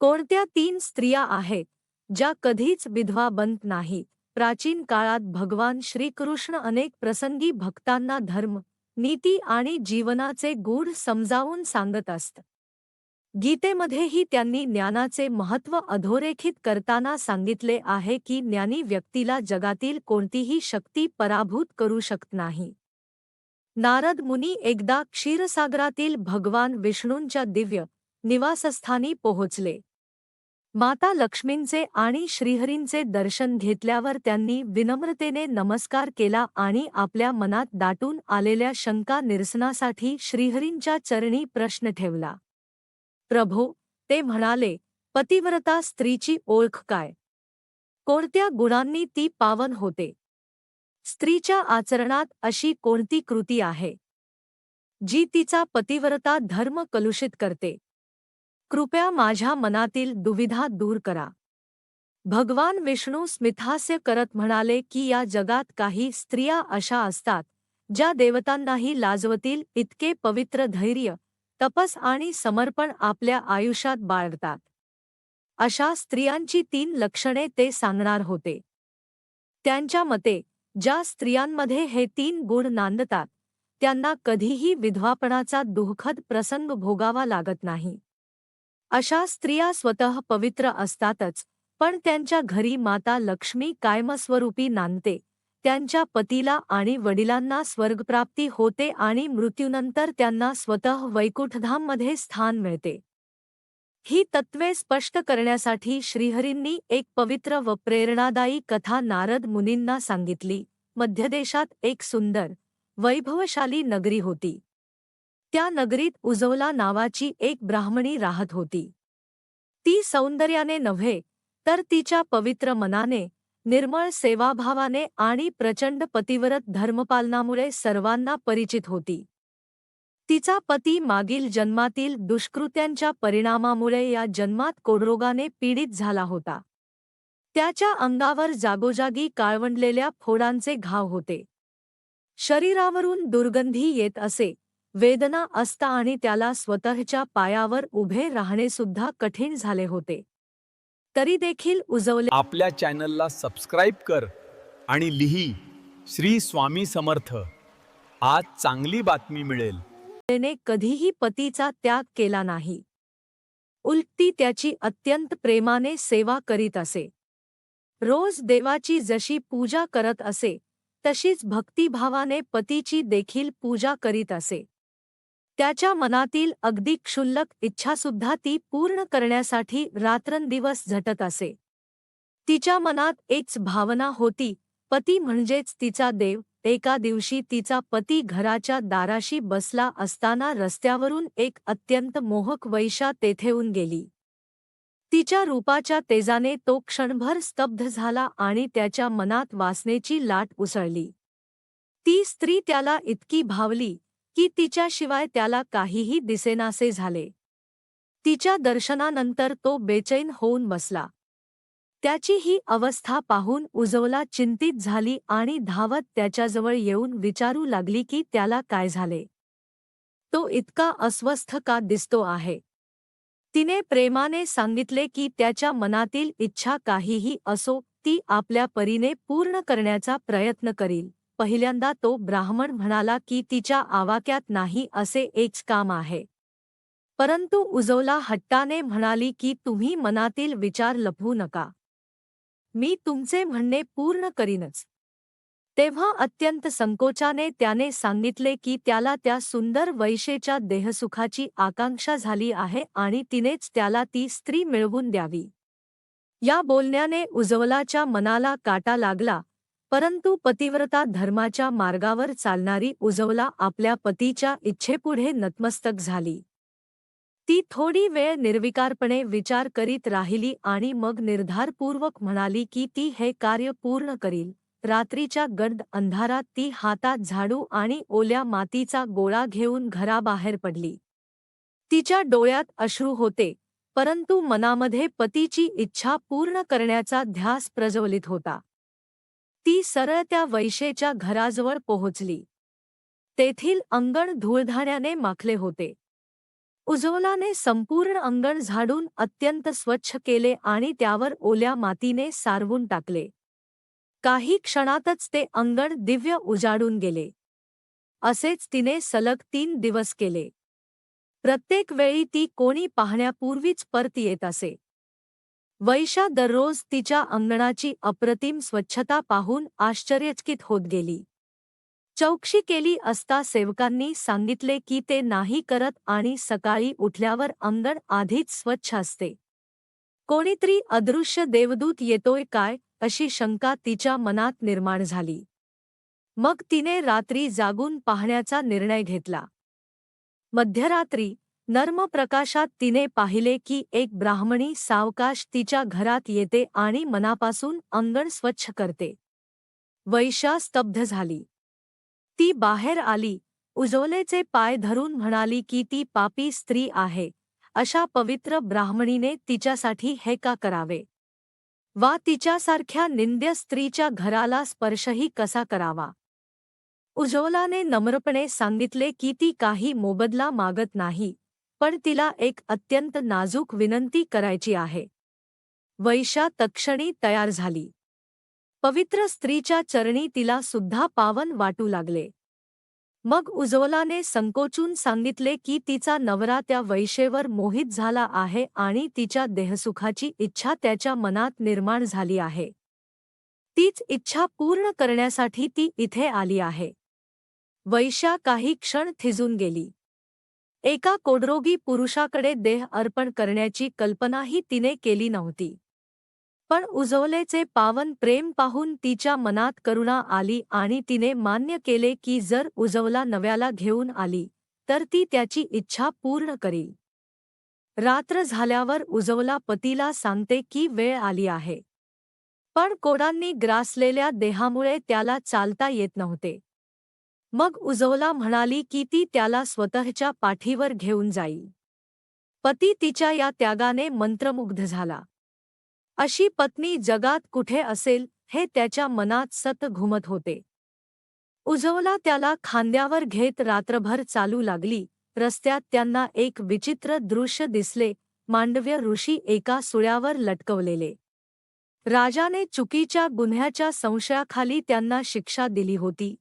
कोणत्या तीन स्त्रिया आहेत ज्या कधीच विधवा बनत नाहीत प्राचीन काळात भगवान श्रीकृष्ण अनेक प्रसंगी भक्तांना धर्म नीती आणि जीवनाचे गूढ समजावून सांगत असत. गीतेमध्येही त्यांनी ज्ञानाचे महत्त्व अधोरेखित करताना सांगितले आहे की ज्ञानी व्यक्तीला जगातील कोणतीही शक्ती पराभूत करू शकत नाही. नारद मुनी एकदा क्षीरसागरातील भगवान विष्णूंच्या दिव्य निवासस्थानी पोहोचले. माता लक्ष्मींचे आणि श्रीहरींचे दर्शन घेतल्यावर त्यांनी विनम्रतेने नमस्कार केला आणि आपल्या मनात दाटून आलेल्या शंका निरसनासाठी श्रीहरींच्या चरणी प्रश्न ठेवला. प्रभो ते म्हणाले पतिव्रता स्त्रीची ओळख काय? कोणत्या गुणांनी ती पावन होते? स्त्रीच्या आचरणात अशी कोणती कृती आहे? जी तिचा पतिव्रता धर्म कलुषित करते. कृपया माझ्या मनातील दुविधा दूर करा. भगवान विष्णू स्मितहास्य करत म्हणाले की या जगात काही स्त्रिया अशा असतात ज्या देवतांनाही लाजवतील इतके पवित्र धैर्य तपस आणि समर्पण आपल्या आयुष्यात बाळगतात. अशा स्त्रियांची तीन लक्षणे ते सांगणार होते. त्यांच्या मते ज्या स्त्रियांमध्ये हे तीन गुण नांदतात त्यांना कधीही विधवापणाचा दुःखद प्रसंग भोगावा लागत नाही. अशा स्त्रिया स्वतः पवित्र असतातच पण त्यांच्या घरी माता लक्ष्मी कायमस्वरूपी नांदते. त्यांच्या पतीला आणि वडिलांना स्वर्गप्राप्ती होते आणि मृत्यूनंतर त्यांना स्वतः वैकुंठधाममध्ये स्थान मिळते. ही तत्वे स्पष्ट करण्यासाठी श्रीहरींनी एक पवित्र व प्रेरणादायी कथा नारद मुनींना सांगितली. मध्यदेशात एक सुंदर वैभवशाली नगरी होती. त्या नगरीत उजवला नावाची एक ब्राह्मणी राहत होती. ती सौंदर्याने नव्हे तर तिच्या पवित्र मनाने निर्मळ सेवाभावाने आणि प्रचंड पतिव्रत धर्मपालनामुळे सर्वांना परिचित होती. तिचा पती मागील जन्मातील दुष्कृत्यांच्या परिणामामुळे या जन्मात कोडरोगाने पीडित झाला होता. त्याच्या अंगावर जागोजागी काळवंडलेल्या फोडांचे घाव होते. शरीरावरून दुर्गंधी येत असे वेदना असता आणि त्याला स्वतःच्या पायावर उभे राहणे सुद्धा कठीण झाले होते. तरी देखील उजवले आपल्या चॅनलला सबस्क्राईब कर आणि लिही श्री स्वामी समर्थ. आज चांगली बातमी मिळेल. ने कधीही पतीचा त्याग केला नाही. उलटी त्याची अत्यंत प्रेमाने सेवा करीत असे. रोज देवाची जशी पूजा करत असे तशीच भक्तिभावाने पतीची देखील पूजा करीत असे. त्याच्या मनातील अगदी क्षुल्लक इच्छासुद्धा ती पूर्ण करण्यासाठी रात्रंदिवस झटत असे. तिच्या मनात एकच भावना होती पती म्हणजेच तिचा देव. एका दिवशी तिचा पती घराच्या दाराशी बसला असताना रस्त्यावरून एक अत्यंत मोहक वैशा तेथेऊन गेली. तिच्या रूपाच्या तेजाने तो क्षणभर स्तब्ध झाला आणि त्याच्या मनात वासनेची लाट उसळली. ती स्त्री त्याला इतकी भावली की तिच्याशिवाय त्याला काहीही दिसेनासे झाले. तिच्या दर्शनानंतर तो बेचैन होऊन बसला. त्याची ही अवस्था पाहून उजवला चिंतित झाली आणि धावत त्याच्याजवळ येऊन विचारू लागली की त्याला काय झाले. तो इतका अस्वस्थ का दिसतो आहे? तिने प्रेमाने सांगितले की त्याच्या मनातील इच्छा काहीही असो ती आपल्या परीने पूर्ण करण्याचा प्रयत्न करील. पहिल्यांदा तो ब्राह्मण म्हणाला की तिच्या आवाक्यात नाही असे एकच काम आहे. परंतु उजवला हट्टाने म्हणाली की तुम्ही मनातील विचार लपवू नका. मी तुमचे म्हणणे पूर्ण करीनच. तेव्हा अत्यंत संकोचाने त्याने सांगितले की त्याला त्या सुंदर वैशेच्या देहसुखाची आकांक्षा झाली आहे आणि तिनेच त्याला ती स्त्री मिळवून द्यावी. या बोलण्याने उजवलाच्या मनाला काटा लागला परंतु पतिव्रता धर्माच्या मार्गावर चालणारी उजवला आपल्या पतीच्या इच्छेपुढे नतमस्तक झाली. ती थोडी वेळ निर्विकारपणे विचार करीत राहिली आणि मग निर्धारपूर्वक म्हणाली की ती हे कार्य पूर्ण करील. रात्रीच्या गंड अंधारात ती हातात झाडू आणि ओल्या मातीचा गोळा घेऊन घराबाहेर पडली. तिच्या डोळ्यात अश्रू होते परंतु मनामध्ये पतीची इच्छा पूर्ण करण्याचा ध्यास प्रज्वलित होता. ती सरळ त्या वैशेच्या घराजवळ पोहोचली. तेथील अंगण धूळधाण्याने माखले होते. उज्ज्वलाने संपूर्ण अंगण झाडून अत्यंत स्वच्छ केले आणि त्यावर ओल्या मातीने सारवून टाकले. काही क्षणातच ते अंगण दिव्य उजाडून गेले. असेच तिने सलग तीन दिवस केले. प्रत्येक वेळी ती कोणी पाहण्यापूर्वीच परत येत असे. वैशा दररोज तिच्या अंगणाची अप्रतिम स्वच्छता पाहून आश्चर्यचकित होत गेली. चौकशी केली असता सेवकांनी सांगितले की ते नाही करत आणि सकाळी उठल्यावर अंगण आधीच स्वच्छ असते. कोणीतरी अदृश्य देवदूत येतोय काय अशी शंका तिच्या मनात निर्माण झाली. मग तिने रात्री जागून पाहण्याचा निर्णय घेतला. मध्यरात्री नर्म प्रकाशात तिने पाहिले की एक ब्राह्मणी सावकाश तिच्या घरात येते आणि मनापासून अंगण स्वच्छ करते. वैशा स्तब्ध झाली. ती बाहेर आली. उजवलेचे पाय धरून म्हणाली की ती पापी स्त्री आहे. अशा पवित्र ब्राह्मणीने तिच्यासाठी हे का करावे? वा तिच्यासारख्या निंद्य स्त्रीच्या घराला स्पर्शही कसा करावा? उज्ज्वलाने नम्रपणे सांगितले की ती काही मोबदला मागत नाही. पण तिला एक अत्यंत नाजूक विनंती करायची आहे. वैशा तक्षणी तयार झाली. पवित्र स्त्रीच्या चरणी तिला सुद्धा पावन वाटू लागले. मग उज्ज्वलाने संकोचून सांगितले की तिचा नवरा त्या वैशेवर मोहित झाला आहे आणि तिच्या देहसुखाची इच्छा त्याच्या मनात निर्माण झाली आहे. तीच इच्छा पूर्ण करण्यासाठी ती इथे आली आहे. वैशा काही क्षण थिजून गेली. एका कोडरोगी पुरुषाकडे देह अर्पण करण्याची कल्पनाही तिने केली नव्हती. पण उजवलेचे पावन प्रेम पाहून तिच्या मनात करुणा आली आणि तिने मान्य केले की जर उजवला नव्याला घेऊन आली तर ती त्याची इच्छा पूर्ण करील. रात्र झाल्यावर उजवला पतीला सांगते की वेळ आली आहे. पण कोडांनी ग्रासलेल्या देहामुळे त्याला चालता येत नव्हते. मग उजवला म्हणाली की ती त्याला स्वतःच्या पाठीवर घेऊन जाईल. पती तिच्या या त्यागाने मंत्रमुग्ध झाला. अशी पत्नी जगात कुठे असेल हे त्याच्या मनात सत घुमत होते. उजवला त्याला खांद्यावर घेत रात्रभर चालू लागली रस्त्यात त्यांना एक विचित्र दृश्य दिसले मांडव्य ऋषी एका सुळ्यावर लटकवलेले. राजाने चुकीच्या गुन्ह्याच्या संशयाखाली त्यांना शिक्षा दिली होती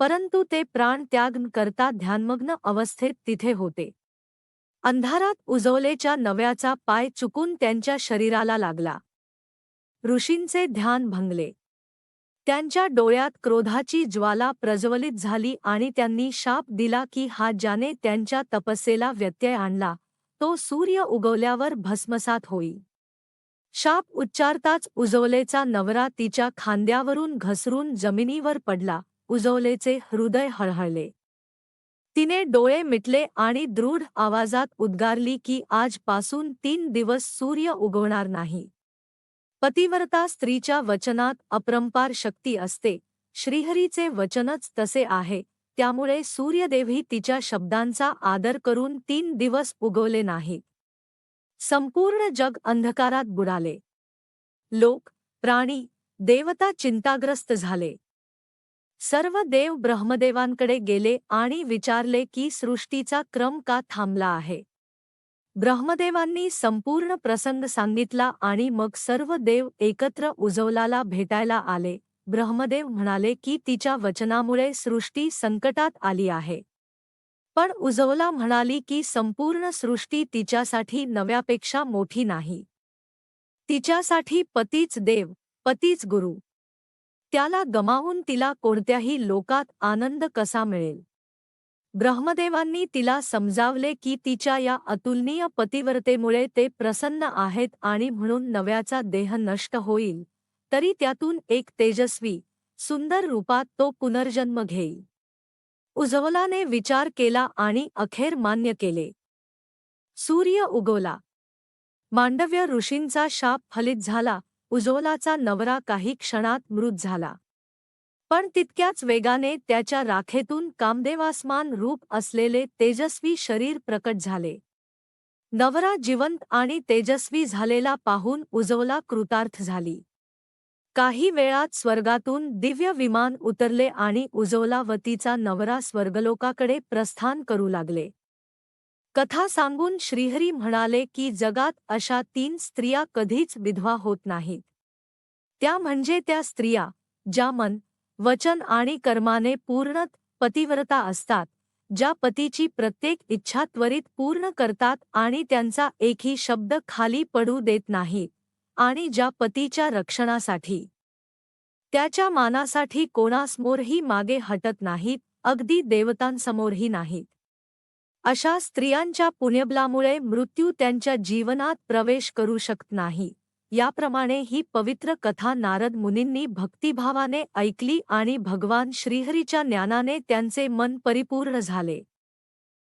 परंतु ते प्राण त्याग करता ध्यानमग्न अवस्थेत तिथे होते. अंधारात उजवलेच्या नव्याचा पाय चुकून त्यांच्या शरीराला लागला. ऋषींचे ध्यान भंगले. त्यांच्या डोळ्यात क्रोधाची ज्वाला प्रज्वलित झाली आणि त्यांनी शाप दिला की हा ज्याने त्यांच्या तपस्येला व्यत्यय आणला तो सूर्य उगवल्यावर भस्मसात होई. शाप उच्चारताच उजवलेचा नवरा तिच्या खांद्यावरून घसरून जमिनीवर पडला. उजवलेचे हृदय हळहळले. तिने डोळे मिटले आणि दृढ आवाजात उद्गारली की आजपासून तीन दिवस सूर्य उगवणार नाही. पतिव्रता स्त्रीच्या वचनात अपरंपार शक्ती असते. श्रीहरीचे वचनच तसे आहे. त्यामुळे सूर्यदेवही तिच्या शब्दांचा आदर करून तीन दिवस उगवले नाही. संपूर्ण जग अंधकारात बुडाले. लोक प्राणी देवता चिंताग्रस्त झाले. सर्व देव ब्रह्मदेवांकडे गेले आणि विचारले की सृष्टीचा क्रम का थांबला आहे. ब्रह्मदेवांनी संपूर्ण प्रसंग सांगितला आणि मग सर्व देव एकत्र उजवलाला भेटायला आले. ब्रह्मदेव म्हणाले की तिच्या वचनामुळे सृष्टी संकटात आली आहे. पण उजवला म्हणाली की संपूर्ण सृष्टी तिच्यासाठी नव्यापेक्षा मोठी नाही. तिच्यासाठी पतीच देव पतीच गुरु त्याला गमावून तिला कोणत्याही लोकात आनंद कसा मिळेल? ब्रह्मदेवांनी तिला समजावले की तिच्या या अतुलनीय पतिव्रतेमुळे ते प्रसन्न आहेत आणि म्हणून नव्याचा देह नष्ट होईल तरी त्यातून एक तेजस्वी सुंदर रूपात तो पुनर्जन्म घेईल. उज्ज्वलाने विचार केला आणि अखेर मान्य केले. सूर्य उगवला. मांडव्य ऋषींचा शाप फलित झाला. उज्ज्वलाचा नवरा काही क्षणात मृत झाला. पण तितक्याच वेगाने त्याच्या राखेतून कामदेवासमान रूप असलेले तेजस्वी शरीर प्रकट झाले. नवरा जिवंत आणि तेजस्वी झालेला पाहून उजवला कृतार्थ झाली. काही वेळात स्वर्गातून दिव्य विमान उतरले आणि उजवलावतीचा नवरा स्वर्गलोकाकडे प्रस्थान करू लागले. कथा सांगून श्रीहरी म्हणाले की जगात अशा तीन स्त्रिया कधीच विधवा होत नाहीत. त्या म्हणजे त्या स्त्रिया ज्या मन वचन आणि कर्माने पूर्णत पतिव्रता असतात ज्या पतीची प्रत्येक इच्छा त्वरित पूर्ण करतात आणि त्यांचा एकही शब्द खाली पडू देत नाहीत आणि ज्या पतीच्या रक्षणासाठी त्याच्या मानासाठी कोणासमोरही मागे हटत नाहीत अगदी देवतांसमोरही नाहीत. अशा स्त्रियांच्या पुण्यबलामुळे मृत्यू त्यांच्या जीवनात प्रवेश करू शकत नाही. याप्रमाणे ही पवित्र कथा नारद मुनींनी भक्तिभावाने ऐकली आणि भगवान श्रीहरीच्या ज्ञानाने त्यांचे मन परिपूर्ण झाले.